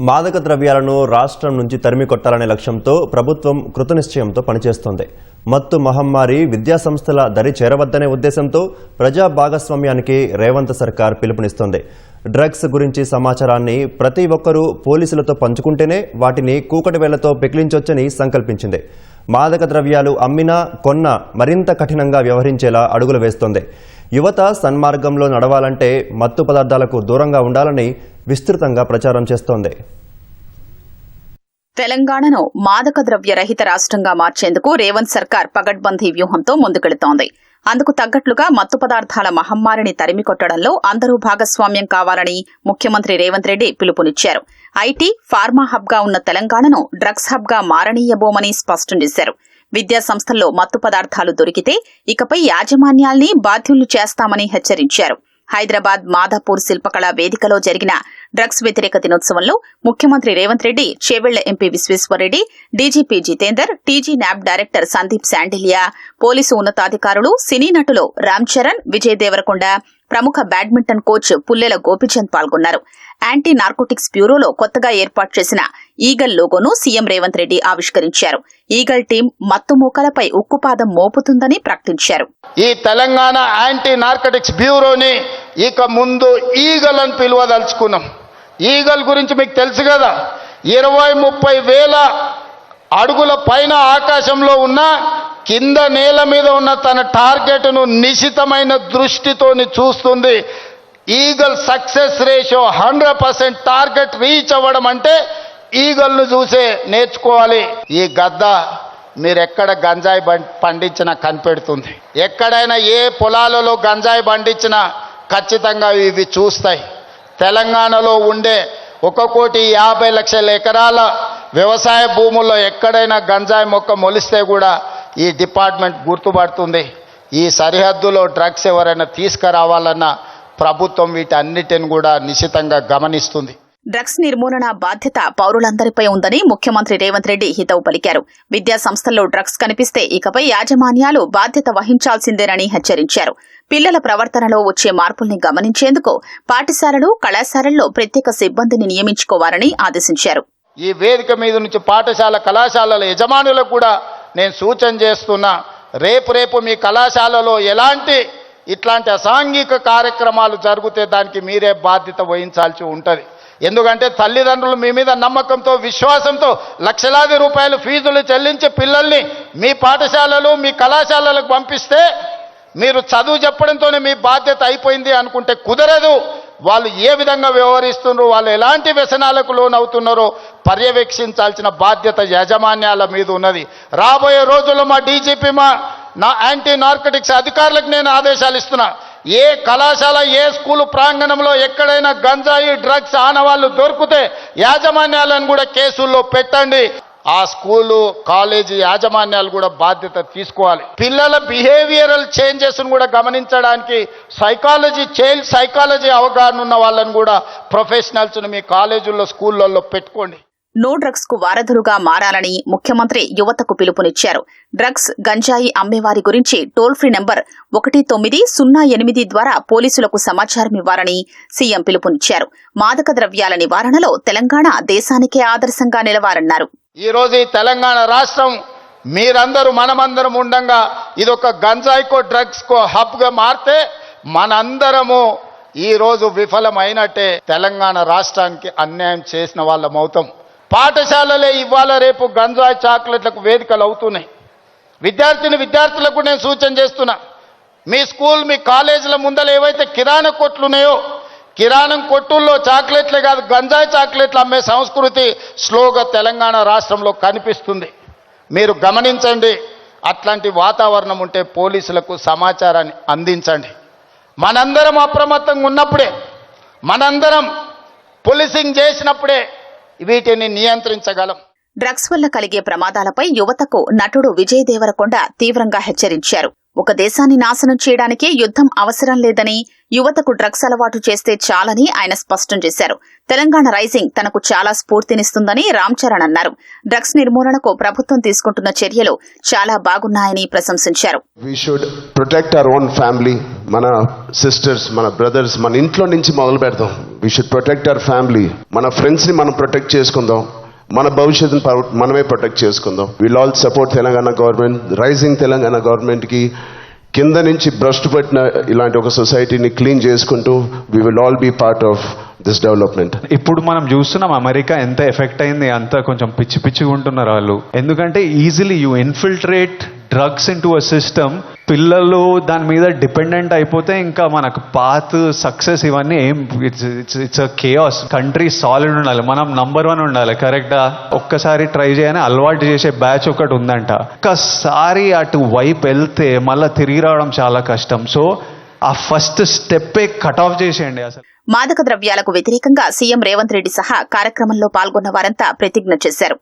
మాదక ద్రవ్యాలను రాష్ట్రం నుంచి తరిమి కొట్టాలనే లక్ష్యంతో ప్రభుత్వం కృతనిశ్చయంతో పనిచేస్తోంది. మత్తు మహమ్మారి విద్యా సంస్థల దరి చేరవద్దనే ఉద్దేశంతో ప్రజా భాగస్వామ్యానికి రేవంత్ సర్కార్ పిలుపునిస్తోంది. డ్రగ్స్ గురించి సమాచారాన్ని ప్రతి ఒక్కరూ పోలీసులతో పంచుకుంటేనే వాటిని కూకటి వేళ్ళతో పెకిలించొచ్చని సంకల్పించింది. మాదక ద్రవ్యాలు అమ్మినా కొన్నా మరింత కఠినంగా వ్యవహరించేలా అడుగులు వేస్తోంది. యువత సన్మార్గంలో నడవాలంటే మత్తు పదార్థాలకు దూరంగా ఉండాలని విస్తృతంగా ప్రచారం చేస్తోంది. తెలంగాణను మాదక ద్రవ్య రహిత రాష్ట్రంగా మార్చేందుకు రేవంత్ సర్కార్ పగడ్బందీ వ్యూహంతో ముందుకెళుతోంది. అందుకు తగ్గట్లుగా మత్తు పదార్థాల మహమ్మారిని తరిమికొట్టడంలో అందరూ భాగస్వామ్యం కావాలని ముఖ్యమంత్రి రేవంత్ రెడ్డి పిలుపునిచ్చారు. ఐటీ ఫార్మా హబ్గా ఉన్న తెలంగాణను డ్రగ్స్ హబ్గా మారణీయబోమని మారనీయబోమని స్పష్టం చేశారు. విద్యా సంస్థల్లో మత్తు పదార్థాలు దొరికితే ఇకపై యాజమాన్యాల్ని బాధ్యులు చేస్తామని హెచ్చరించారు. హైదరాబాద్ మాధాపూర్ శిల్పకళా వేదికలో జరిగిన డ్రగ్స్ వ్యతిరేక దినోత్సవంలో ముఖ్యమంత్రి Revanth Reddy Chevella MP Vishweshwarreddy DGP Jitender TG NAB director Sandeep Shandilya police ఉన్నతాధికారులు సినీ నటులు రామ్ చరణ్ విజయ్ దేవరకొండ ప్రముఖ బ్యాడ్మింటన్ కోచ్ పుల్లెల గోపిచంద్ పాల్గొన్నారు. యాంటీ నార్కోటిక్స్ బ్యూరోలో కొత్తగా ఏర్పాటు చేసిన ఈగల్ లోగోను సీఎం రేవంత్ రెడ్డి ఆవిష్కరించారు. ఈగల్ టీం మత్తు మూకలపై ఉక్కుపాదం మోపుతుందని ప్రకటించారు. ఈ తెలంగాణ యాంటీ నార్కోటిక్స్ బ్యూరోని ఇక ముందు ఈగల్ అని పిలువదలుచుకున్నాం. ఈగల్ గురించి మీకు తెలుసు కదా. ఇరవై ముప్పై వేల అడుగుల పైన ఆకాశంలో ఉన్న కింద నేల మీద ఉన్న తన టార్గెట్ను నిశితమైన దృష్టితోని చూస్తుంది. Eagle success ratio hundred percent target reach అవ్వడం అంటే ఈగల్ను చూసే నేర్చుకోవాలి. ఈ గద్ద మీరు ఎక్కడ గంజాయి పండించినా కనిపెడుతుంది. ఎక్కడైనా ఏ పొలాలలో గంజాయి పండించినా ఖచ్చితంగా ఇవి చూస్తాయి. తెలంగాణలో ఉండే ఒక కోటి యాభై లక్షల ఎకరాల వ్యవసాయ భూముల్లో ఎక్కడైనా గంజాయి మొక్క మొలిస్తే కూడా ఈ డిపార్ట్మెంట్ గుర్తుపడుతుంది. ఈ సరిహద్దులో డ్రగ్స్ ఎవరైనా తీసుకురావాలన్న ప్రభుత్వం వీటన్నిటిని కూడా నిశితంగా గమనిస్తుంది. డ్రగ్స్ నిర్మూలన బాధ్యత పౌరులందరిపై ఉందని ముఖ్యమంత్రి రేవంత్ రెడ్డి హితవు పలికారు. విద్యా సంస్థల్లో డ్రగ్స్ కనిపిస్తే ఇకపై యాజమాన్యాలు బాధ్యత వహించాల్సిందేనని హెచ్చరించారు. పిల్లల ప్రవర్తనలో వచ్చే మార్పుల్ని గమనించేందుకు పాఠశాలలు కళాశాలల్లో ప్రత్యేక సిబ్బందిని నియమించుకోవాలని ఆదేశించారు. ఈ వేదిక మీద నుంచి పాఠశాల కళాశాలల యజమానులకు కూడా నేను సూచన చేస్తున్నా రేపు రేపు మీ కళాశాలలో ఎలాంటి ఇట్లాంటి అసాంఘిక కార్యక్రమాలు జరిగితే దానికి మీరే బాధ్యత వహించాల్సి ఉంటుంది. ఎందుకంటే తల్లిదండ్రులు మీ మీద నమ్మకంతో విశ్వాసంతో లక్షలాది రూపాయలు ఫీజులు చెల్లించి పిల్లల్ని మీ పాఠశాలలు మీ కళాశాలలకు పంపిస్తే మీరు చదువు చెప్పడంతోనే మీ బాధ్యత అయిపోయింది అనుకుంటే కుదరదు. వాళ్ళు ఏ విధంగా వ్యవహరిస్తున్నారో వాళ్ళు ఎలాంటి వ్యసనాలకు లోనవుతున్నారో పర్యవేక్షించాల్సిన బాధ్యత యాజమాన్యాల మీద ఉన్నది. రాబోయే రోజుల్లో మా డీజీపీ మా నా యాంటీ నార్కటిక్స్ అధికారులకు నేను ఆదేశాలు ఇస్తున్నా. ఏ కళాశాల ఏ స్కూలు ప్రాంగణంలో ఎక్కడైనా గంజాయి డ్రగ్స్ ఆనవాళ్ళు దొరికితే యాజమాన్యాలను కూడా కేసుల్లో పెట్టండి. ఆ స్కూలు కాలేజీ యాజమాన్యాలు కూడా బాధ్యత తీసుకోవాలి. పిల్లల బిహేవియరల్ చేంజెస్ను కూడా గమనించడానికి సైకాలజీ చైల్డ్ సైకాలజీ అవగాహన ఉన్న వాళ్ళని కూడా ప్రొఫెషనల్స్ని మీ కాలేజీల్లో స్కూళ్ళల్లో పెట్టుకోండి. నో డ్రగ్స్కు వారధులుగా మారాలని ముఖ్యమంత్రి యువతకు పిలుపునిచ్చారు. డ్రగ్స్ గంజాయి అమ్మేవారి గురించి టోల్ ఫ్రీ నెంబర్ ఒకటి తొమ్మిది సున్నా ఎనిమిది ద్వారా పోలీసులకు సమాచారం ఇవ్వాలని సీఎం పిలుపునిచ్చారు. మాదక ద్రవ్యాల నివారణలో తెలంగాణ దేశానికే ఆదర్శంగా నిలవారన్నారు ఈరోజు రోజు తెలంగాణ రాష్ట్రం మీరందరూ మనమందరం ఉండంగా ఇది ఒక గంజాయికో హబ్ హబ్గా మారితే మనందరము రోజు విఫలమైనట్టే తెలంగాణ రాష్ట్రానికి అన్యాయం చేసిన వాళ్ళం అవుతాం పాఠశాలలే ఇవాళ రేపు గంజాయి చాక్లెట్లకు వేదికలు అవుతున్నాయి. విద్యార్థిని విద్యార్థులకు నేను సూచన చేస్తున్నా. మీ స్కూల్ మీ కాలేజీల ముందర ఏవైతే కిరాణా కొట్లు ఉన్నాయో కిరాణం కొట్టుల్లో చాక్లెట్లే కాదు గంజాయి చాక్లెట్లు అమ్మే సంస్కృతి స్లోగా తెలంగాణ రాష్ట్రంలో కనిపిస్తుంది. మీరు గమనించండి అట్లాంటి వాతావరణం ఉంటే పోలీసులకు సమాచారాన్ని అందించండి. మనందరం అప్రమత్తంగా ఉన్నప్పుడే మనందరం పోలీసింగ్ చేసినప్పుడే వీటిని నియంత్రించగలం. డ్రగ్స్ వల్ల కలిగే ప్రమాదాలపై యువతకు నటుడు విజయ్ దేవరకొండ తీవ్రంగా హెచ్చరించారు. ఒక దేశాన్ని నాశనం చేయడానికే యుద్ధం అవసరం లేదని యువతకు డ్రగ్స్ అలవాటు చేస్తే చాలని ఆయన స్పష్టం చేశారు. తెలంగాణ రైజింగ్ తనకు చాలా స్ఫూర్తినిస్తుందని రామ్ చరణ్ అన్నారు. డ్రగ్స్ నిర్మూలనకు ప్రభుత్వం తీసుకుంటున్న చర్యలు చాలా బాగున్నాయని ప్రశంసించారు. ప్రొటెక్ట్ అవర్ ఓన్ ఫ్యామిలీ మన సిస్టర్స్ మన బ్రదర్స్ మన ఇంట్లో నుంచి మొదలు పెడదాం. We should protect our family మన ఫ్రెండ్స్ని మనం ప్రొటెక్ట్ చేసుకుందాం. మన భవిష్యత్తును మనమే ప్రొటెక్ట్ చేసుకుందాం. Will all support Telangana government rising Telangana గవర్నమెంట్కి కింద నుంచి భ్రష్టు పట్టిన ఇలాంటి ఒక సొసైటీని క్లీన్ చేసుకుంటూ we will all be part of this development ఇప్పుడు మనం చూస్తున్నాం అమెరికా ఎంత ఎఫెక్ట్ అయింది అంత కొంచెం పిచ్చి పిచ్చిగా ఉంటున్నారు వాళ్ళు. ఎందుకంటే easily you infiltrate drugs into a system పిల్లలు దాని మీద డిపెండెంట్ అయిపోతే ఇంకా మనకు పాత్ సక్సెస్ ఇవన్నీ ఏం it's it's it's a country solid ఉండాలి. మనం నంబర్ వన్ ఉండాలి. కరెక్టా ఒక్కసారి ట్రై చేయని అలవాటు చేసే బ్యాచ్ ఒకటి ఉందంట. ఒక్కసారి అటు వైపు వెళ్తే మళ్ళీ తిరిగి రావడం చాలా కష్టం. సో ఆ ఫస్ట్ స్టెప్పే కట్ ఆఫ్ చేసేయండి అసలు. మాదక ద్రవ్యాలకు వ్యతిరేకంగా సీఎం రేవంత్ రెడ్డి సహా కార్యక్రమంలో పాల్గొన్న వారంతా ప్రతిజ్ఞ చేశారు.